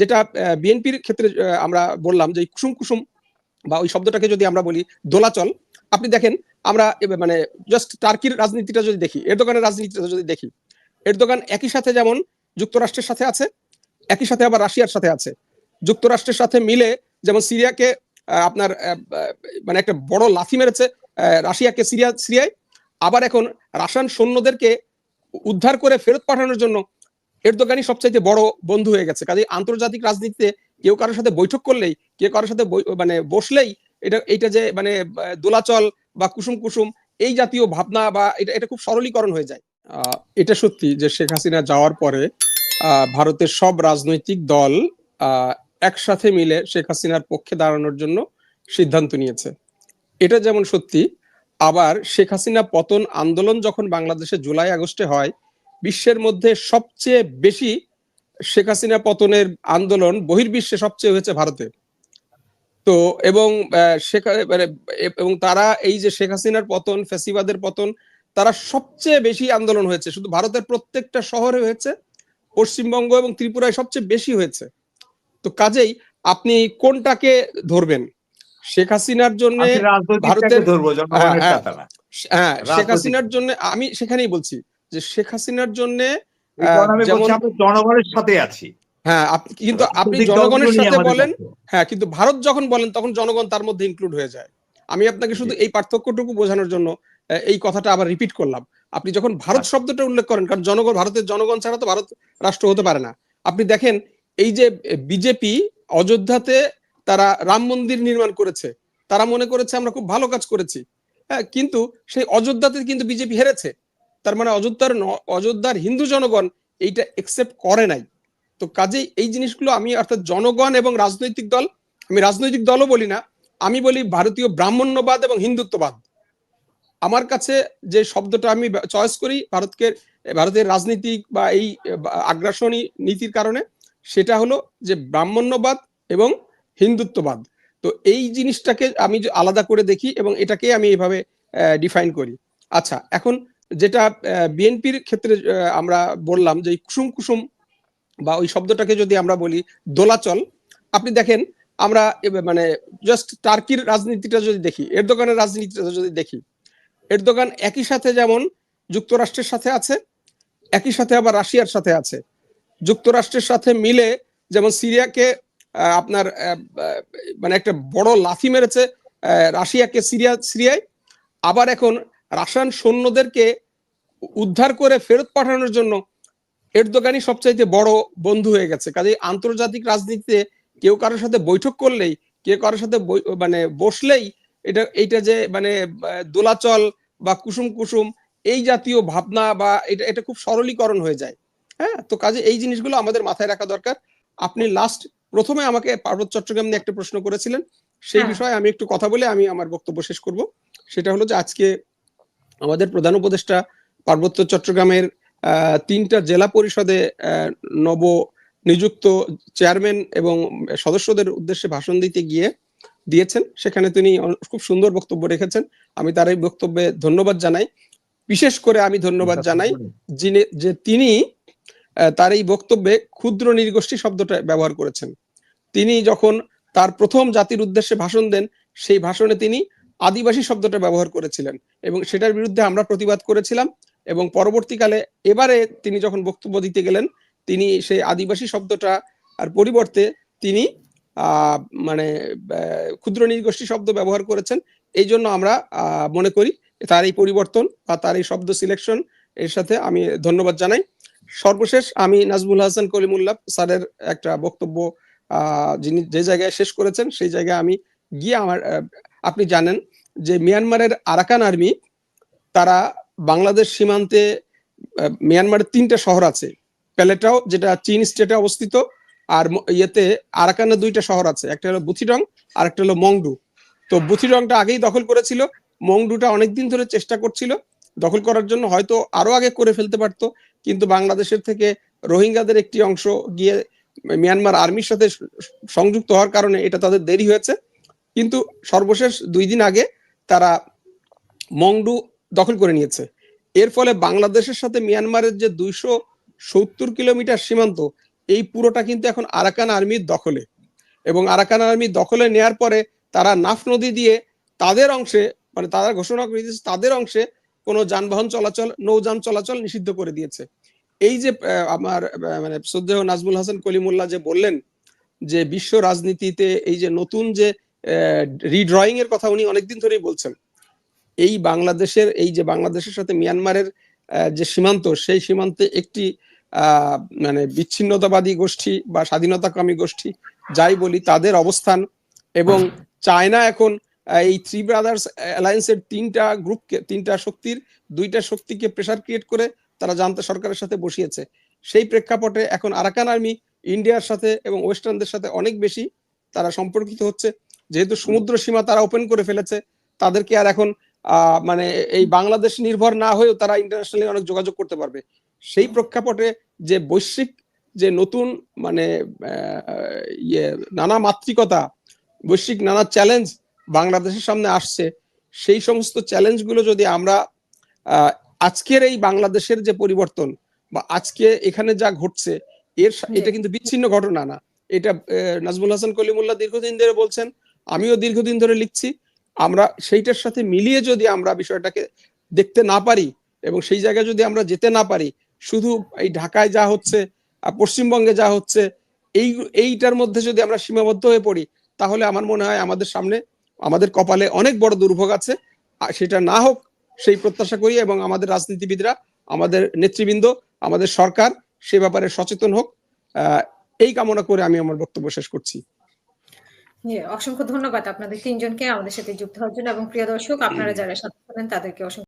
যেটা বিএনপির ক্ষেত্রে আমরা বললাম যে কুসুম কুসুম বা ওই শব্দটাকে যদি আমরা বলি দোলাচল, আপনি দেখেন আমরা মানে জাস্ট টার্কির রাজনীতিটা যদি দেখি এরদোগানের রাজনীতিটা যদি দেখি এরদোগান একই সাথে যেমন যুক্তরাষ্ট্রের সাথে আছে, একই সাথে আবার রাশিয়ার সাথে আছে। যুক্তরাষ্ট্রের সাথে মিলে যেমন সিরিয়াকে আপনার মানে একটা বড় লাথি মেরেছে রাশিয়াকে সিরিয়া, সিরিয়ায়, আবার এখন রাশিয়ান সৈন্যদেরকে উদ্ধার করে ফেরত পাঠানোর জন্য এরদোগানই সবচাইতে বড় বন্ধু হয়ে গেছে। কাজে আন্তর্জাতিক রাজনীতিতে কেউ কারোর সাথে বৈঠক করলেই, কেউ কারোর সাথে মানে বসলেই এটা এটা যে মানে দোলাচল বা কুসুম কুসুম এই জাতীয় ভাবনা বা এটা এটা খুব সরলীকরণ হয়ে যায়। এটা সত্যি যে শেখ হাসিনা যাওয়ার পরে ভারতের সব রাজনৈতিক দল একসাথে মিলে শেখ হাসিনার পক্ষে দাঁড়ানোর জন্য সিদ্ধান্ত নিয়েছে। এটা যেমন সত্যি, আবার শেখ হাসিনা পতন আন্দোলন যখন বাংলাদেশে জুলাই আগস্টে হয় বিশ্বের মধ্যে সবচেয়ে বেশি শেখ হাসিনা পতনের আন্দোলন বহির্বিশ্বে সবচেয়ে হয়েছে ভারতে। তো এবং মানে এবং তারা এই যে শেখ হাসিনার পতন ফ্যাসিবাদের পতন তারা সবচেয়ে বেশি আন্দোলন হয়েছে। শুধু ভারতের প্রত্যেকটা শহরে হয়েছে পশ্চিমবঙ্গ এবং ত্রিপুরায় সবচেয়ে বেশি হয়েছে। তো কাজেই আপনি কোনটাকে ধরবেন? শেখ হাসিনার জন্য ভারতের- ধরবো হ্যাঁ, হ্যাঁ। শেখ হাসিনার জন্য আমি সেখানেই বলছি যে শেখ হাসিনার জন্য জনগণের সাথে আছি। হ্যাঁ আপ- কিন্তু আপনি জনগণের সাথে বলেন হ্যাঁ কিন্তু ভারত যখন বলেন তখন জনগণ তার মধ্যে ইনক্লুড হয়ে যায়। আমি আপনাকে শুধু এই পার্থক্যটুকু বোঝানোর জন্য এই কথাটা আবার রিপিট করলাম। আপনি যখন ভারত আচ্ছা। শব্দটা উল্লেখ করেন কারণ জনগণ ভারতের জনগণ ছাড়া তো ভারত রাষ্ট্র হতে পারে না। আপনি দেখেন এই যে বিজেপি অযোধ্যাতে তারা রাম মন্দির নির্মাণ করেছে তারা মনে করেছে আমরা খুব ভালো কাজ করেছি। হ্যাঁ কিন্তু সেই অযোধ্যাতে কিন্তু বিজেপি হেরেছে। তার মানে অযোধ্যার অযোধ্যার হিন্দু জনগণ এইটা একসেপ্ট করে নাই। তো কাজেই এই জিনিসগুলো আমি অর্থাৎ জনগণ এবং রাজনৈতিক দল, আমি রাজনৈতিক দলও বলি না, আমি বলি ভারতীয় ব্রাহ্মণ্যবাদ এবং হিন্দুত্ববাদ। আমার কাছে যে শব্দটা আমি চয়েস করি ভারতকে, ভারতের রাজনীতিক বা এই আগ্রাসনী নীতির কারণে, সেটা হলো যে ব্রাহ্মণ্যবাদ এবং হিন্দুত্ববাদ। তো এই জিনিসটাকে আমি আলাদা করে দেখি এবং এটাকে আমি এভাবে ডিফাইন করি। আচ্ছা এখন যেটা বিএনপির ক্ষেত্রে আমরা বললাম যে কুসুম কুসুম বা ওই শব্দটাকে যদি আমরা বলি দোলাচল, আপনি দেখেন আমরা মানে জাস্ট টার্কির রাজনীতিটা যদি দেখি এরদোগানের রাজনীতিটা যদি দেখি এরদোগান একই সাথে যেমন যুক্তরাষ্ট্রের সাথে আছে, একই সাথে আবার রাশিয়ার সাথে আছে। যুক্তরাষ্ট্রের সাথে মিলে যেমন সিরিয়াকে আপনার মানে একটা বড় লাথি মেরেছে রাশিয়াকে সিরিয়া, সিরিয়ায়, আবার এখন রাশিয়ান সৈন্যদেরকে উদ্ধার করে ফেরত পাঠানোর জন্য এরদোগানই সবচাইতে বড় বন্ধু হয়ে গেছে। কাজে আন্তর্জাতিক রাজনীতিতে কেউ কারোর সাথে বৈঠক করলেই কেউ কারোর সাথে মানে বসলেই এটা এইটা যে মানে দোলাচল বা কুসুম কুসুম এই জাতীয় ভাবনা বা এটা এটা খুব সরলীকরণ হয়ে যায়। হ্যাঁ তো কাজে এই জিনিসগুলো আমাদের মাথায় রাখা দরকার। আপনি লাস্ট প্রথমে আমাকে পার্বত্য চট্টগ্রাম নিয়ে একটা প্রশ্ন করেছিলেন। সেই হ্যাঁ। বিষয়ে আমি একটু কথা বলে আমি আমার বক্তব্য শেষ করব। সেটা হলো যে আজকে আমাদের প্রধান উপদেষ্টা পার্বত্য চট্টগ্রামের তিনটা জেলা পরিষদে নব নিযুক্ত চেয়ারম্যান এবং সদস্যদের উদ্দেশ্যে ভাষণ দিতে গিয়ে দিয়েছেন। সেখানে তিনি খুব সুন্দর বক্তব্য রেখেছেন। আমি তার এই বক্তব্যে ধন্যবাদ জানাই। বিশেষ করে আমি ধন্যবাদ জানাই যিনি যে তিনি তার এই বক্তব্যে ক্ষুদ্র নির্গোষ্ঠী শব্দটা ব্যবহার করেছেন। তিনি যখন তার প্রথম জাতির উদ্দেশ্যে ভাষণ দেন সেই ভাষণে তিনি আদিবাসী শব্দটা ব্যবহার করেছিলেন এবং সেটার বিরুদ্ধে আমরা প্রতিবাদ করেছিলাম এবং পরবর্তীকালে এবারে তিনি যখন বক্তব্য দিতে গেলেন, তিনি সেই আদিবাসী শব্দটা আর পরিবর্তে তিনি মানে ক্ষুদ্র নৃগোষ্ঠী শব্দ ব্যবহার করেছেন। এই জন্য আমরা মনে করি তার এই পরিবর্তন বা তার এই শব্দ সিলেকশন এর সাথে আমি ধন্যবাদ জানাই। সর্বশেষ আমি নাজমুল হাসান কলিমুল্লাহ স্যারের একটা বক্তব্য যিনি যে জায়গায় শেষ করেছেন সেই জায়গায় আমি গিয়ে আমার আপনি জানেন যে মিয়ানমারের আরাকান আর্মি, তারা বাংলাদেশ সীমান্তে মিয়ানমারের তিনটা শহর আছে। প্যালেটাও, যেটা চীন স্টেটে অবস্থিত, আর ইয়েতে আরাকানের দুইটা শহর আছে। একটা হলো বুথিডং আর একটা হলো মংডু। তো বুথিডংটা আগেই দখল করেছিল। মংডুটা অনেকদিন ধরে চেষ্টা করছিল দখল করার জন্য, হয়তো আরও আগে করে ফেলতে পারতো, কিন্তু বাংলাদেশের থেকে রোহিঙ্গাদের একটি অংশ গিয়ে মিয়ানমার আর্মির সাথে সংযুক্ত হওয়ার কারণে এটা তাদের দেরি হয়েছে। কিন্তু সর্বশেষ দুই দিন আগে তারা মংডু দখল করে নিয়েছে। এর ফলে বাংলাদেশের সাথে মিয়ানমারের যে দুইশো সত্তর কিলোমিটার সীমান্ত, এই পুরোটা কিন্তু এখন আরাকান আর্মির দখলে। এবং আরাকান আর্মি দখলে নেয়ার পরে তারা নাফ নদী দিয়ে তাদের অংশে মানে তারা ঘোষণা করে দিয়েছে তাদের অংশে কোনো যানবাহন চলাচল, নৌযান চলাচল নিষিদ্ধ করে দিয়েছে। এই যে আমার মানে শ্রদ্ধেয় নাজমুল হাসান কলিমুল্লাহ যে বললেন যে বিশ্ব রাজনীতিতে এই যে নতুন যে রিড্রয়িং এর কথা উনি অনেকদিন ধরেই বলছেন। এই বাংলাদেশের, এই যে বাংলাদেশের সাথে মিয়ানমারের যে সীমান্ত, সেই সীমান্তে একটি মানে বিচ্ছিন্নতাবাদী গোষ্ঠী বা স্বাধীনতাকামী গোষ্ঠী, যাই বলি তাদের অবস্থান এবং চায়না এখন এই থ্রি ব্রাদার্স অ্যালায়েন্সের তিনটা গ্রুপকে, তিনটা শক্তির, দুইটা শক্তিকে প্রেসার ক্রিয়েট করে তারা জানতে সরকারের সাথে বসিয়েছে। সেই প্রেক্ষাপটে এখন আরাকান আর্মি ইন্ডিয়ার সাথে এবং ওয়েস্টার্নদের সাথে অনেক বেশি তারা সম্পর্কিত হচ্ছে। যেহেতু সমুদ্র সীমা তারা ওপেন করে ফেলেছে তাদেরকে আর এখন আহ, মানে এই বাংলাদেশ নির্ভর না হয়েও তারা ইন্টারন্যাশনালি অনেক যোগাযোগ করতে পারবে। সেই প্রেক্ষাপটে যে বৈশ্বিক যে নতুন মানে ইয়ে নানা মাত্রিকতা বৈশ্বিক নানা চ্যালেঞ্জ বাংলাদেশের সামনে আসছে সেই সমস্ত চ্যালেঞ্জগুলো যদি আমরা আহ, আজকের এই বাংলাদেশের যে পরিবর্তন বা আজকে এখানে যা ঘটছে এর এটা কিন্তু বিচ্ছিন্ন ঘটনা না। এটা নাজমুল হাসান কলিমুল্লাহ দীর্ঘদিন ধরে বলছেন আমিও দীর্ঘদিন ধরে লিখছি। আমরা সেইটার সাথে মিলিয়ে যদি আমরা বিষয়টাকে দেখতে না পারি এবং সেই জায়গায় যদি আমরা যেতে না পারি, শুধু এই ঢাকায় যা হচ্ছে পশ্চিমবঙ্গে যা হচ্ছে, এই, এইটার মধ্যে যদি আমরা সীমাবদ্ধ হয়ে পড়ি, তাহলে আমার মনে হয় আমাদের সামনে, আমাদের কপালে অনেক বড় দুর্ভোগ আছে। সেটা না হোক, সেই প্রত্যাশা করি এবং আমাদের রাজনীতিবিদরা, আমাদের নেতৃবৃন্দ, আমাদের সরকার সে ব্যাপারে সচেতন হোক। এই কামনা করে আমি আমার বক্তব্য শেষ করছি। জি, অসংখ্য ধন্যবাদ আপনাদের তিনজনকে আমাদের সাথে যুক্ত হওয়ার জন্য এবং প্রিয় দর্শক আপনারা যারা সাথে ছিলেন তাদেরকে অসংখ্য